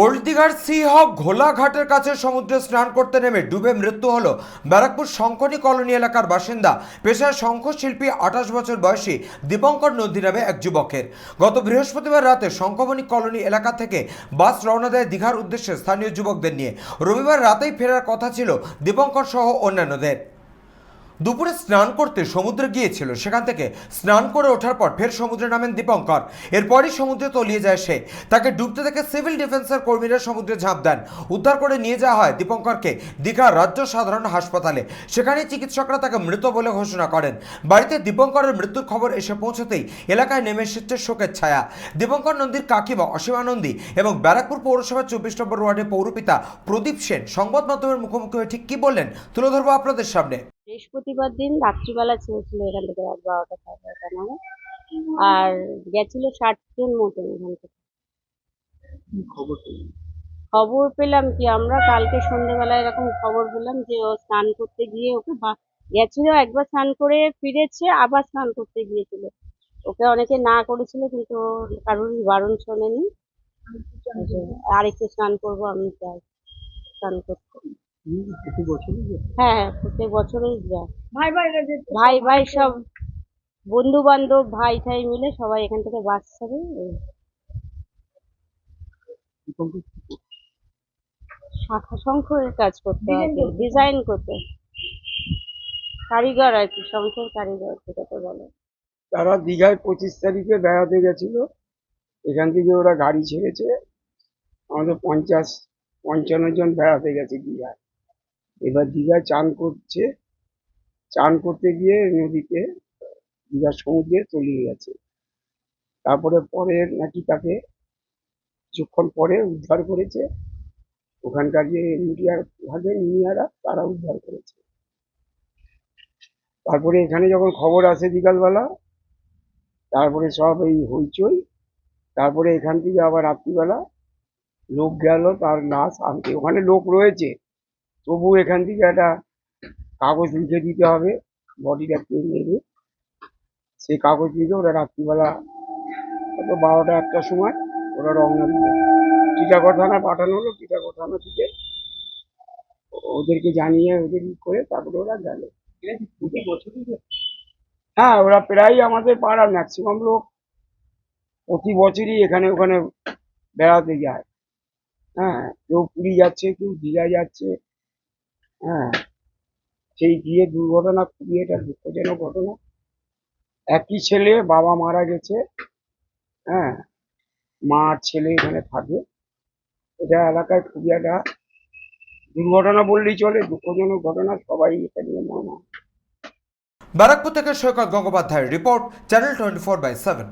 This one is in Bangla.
ওল্ড দীঘার সিহক ঘোলাঘাটের কাছে সমুদ্রে স্নান করতে নেমে ডুবে মৃত্যু হল ব্যারাকপুর শঙ্কনী কলোনি এলাকার বাসিন্দা। পেশায় শঙ্খশিল্পী, আঠাশ বছর বয়সী দীপঙ্কর নদী নামে এক যুবকের। গত বৃহস্পতিবার রাতে শঙ্খমণি কলোনি এলাকা থেকে বাস রওনা দেয় দীঘার উদ্দেশ্যে স্থানীয় যুবকদের নিয়ে। রবিবার রাতেই ফেরার কথা ছিল দীপঙ্কর সহ অন্যান্যদের। দুপুরে স্নান করতে সমুদ্রে গিয়েছিল। সেখান থেকে স্নান করে ওঠার পর ফের সমুদ্রে নামেন দীপঙ্কর। এরপরই সমুদ্রে তলিয়ে যায় সে। তাকে ডুবতে দেখে সিভিল ডিফেন্সের কর্মীরা সমুদ্রে ঝাঁপ দেন। উদ্ধার করে নিয়ে যাওয়া হয় দীপঙ্করকে দীঘা রাজ্য সাধারণ হাসপাতালে। সেখানে চিকিৎসকরা তাকে মৃত বলে ঘোষণা করেন। বাড়িতে দীপঙ্করের মৃত্যুর খবর এসে পৌঁছতেই এলাকায় নেমে এসেছে শোকের ছায়া। দীপঙ্কর নন্দীর কাকিমা অসীমা নন্দী এবং ব্যারাকপুর পৌরসভার চব্বিশ নম্বর ওয়ার্ডের পৌরপিতা প্রদীপ সেন সংবাদ মাধ্যমের মুখোমুখি হয়ে ঠিক কি বললেন তুলে ধরবো আপনাদের সামনে। বৃহস্পতিবার দিন রাত্রিবেলা ছেড়েছিল এখান থেকে রাত বারোটা সাড়ে বারোটা নাগাদ। আর গেছিল ষাট জন মতন এখান থেকে। খবর পেলাম কি আমরা কালকে সন্ধ্যেবেলা এরকম খবর পেলাম যে ও স্নান করতে গিয়ে ওকে গেছিল একবার স্নান করে ফিরেছে আবার স্নান করতে গিয়েছিল। ওকে অনেকে না করেছিল কিন্তু ও কারোরই বারণ শোনেনি। আরেকটু স্নান করব আমি চাই স্নান করতে। হ্যাঁ হ্যাঁ প্রত্যেক বছরই যায়। ভাই ভাই ভাই ভাই সব বন্ধু বান্ধব ভাই ঠাই মিলে সবাই এখান থেকে বাস ছাড়ে শাখা শঙ্খের কাজ করতে আর কি ডিজাইন করতে। কারিগর আর কি শঙ্খের কারিগর যেটাকে বলে। তারা দীঘায় পঁচিশ তারিখে বেড়াতে গেছিল। এখান থেকে ওরা গাড়ি ছেড়েছে। আমাদের পঞ্চাশ পঞ্চান্ন জন বেড়াতে গেছে দীঘায়। এবার দীঘায় চান করছে, চান করতে গিয়ে নদীতে দীঘার সমুদ্রে তলিয়ে গেছে। তারপরে পরে নাকি তাকে কিছুক্ষণ পরে উদ্ধার করেছে। ওখানকার যে মিডিয়ার ভাগে মিডিয়ারা তারা উদ্ধার করেছে। তারপরে এখানে যখন খবর আসে বিকালবেলা, তারপরে সব এই হইচই। তারপরে এখান থেকে আবার রাত্রিবেলা লোক গেল, তার লাশ আনতে। ওখানে লোক রয়েছে। তবু এখান থেকে একটা কাগজ লিখে দিতে হবে, বডিটা নেবে সেই কাগজ লিখে ওরা রাত্রিবেলা কত বারোটা একটার সময় ওরা রওনা দিল টিটাগড় থানা পাঠানো হলো, টিটাগড় থানা থেকে ওদেরকে জানিয়ে ওদের করে তারপরে ওরা গেল। হ্যাঁ ওরা প্রায় আমাদের পাড়ার ম্যাক্সিমাম লোক। প্রতি বছরই এখানে ওখানে বেড়াতে যায়। হ্যাঁ কেউ পুরী যাচ্ছে, কেউ দীঘা যাচ্ছে। হ্যাঁ। সেই গিয়ে দুর্ঘটনা খুবই এটা দুঃখজনক ঘটনা। একই ছেলে বাবা মারা গেছে হ্যাঁ। মা ছেলে এখানে থাকে। এটা এলাকায় খুবই একটা দুর্ঘটনা বললেই চলে, দুঃখজনক ঘটনা, সবাই এটা নিয়ে মর্মা ব্যারাকপুর থেকে সৈকত গঙ্গোপাধ্যায়ের report, channel twenty four by seven.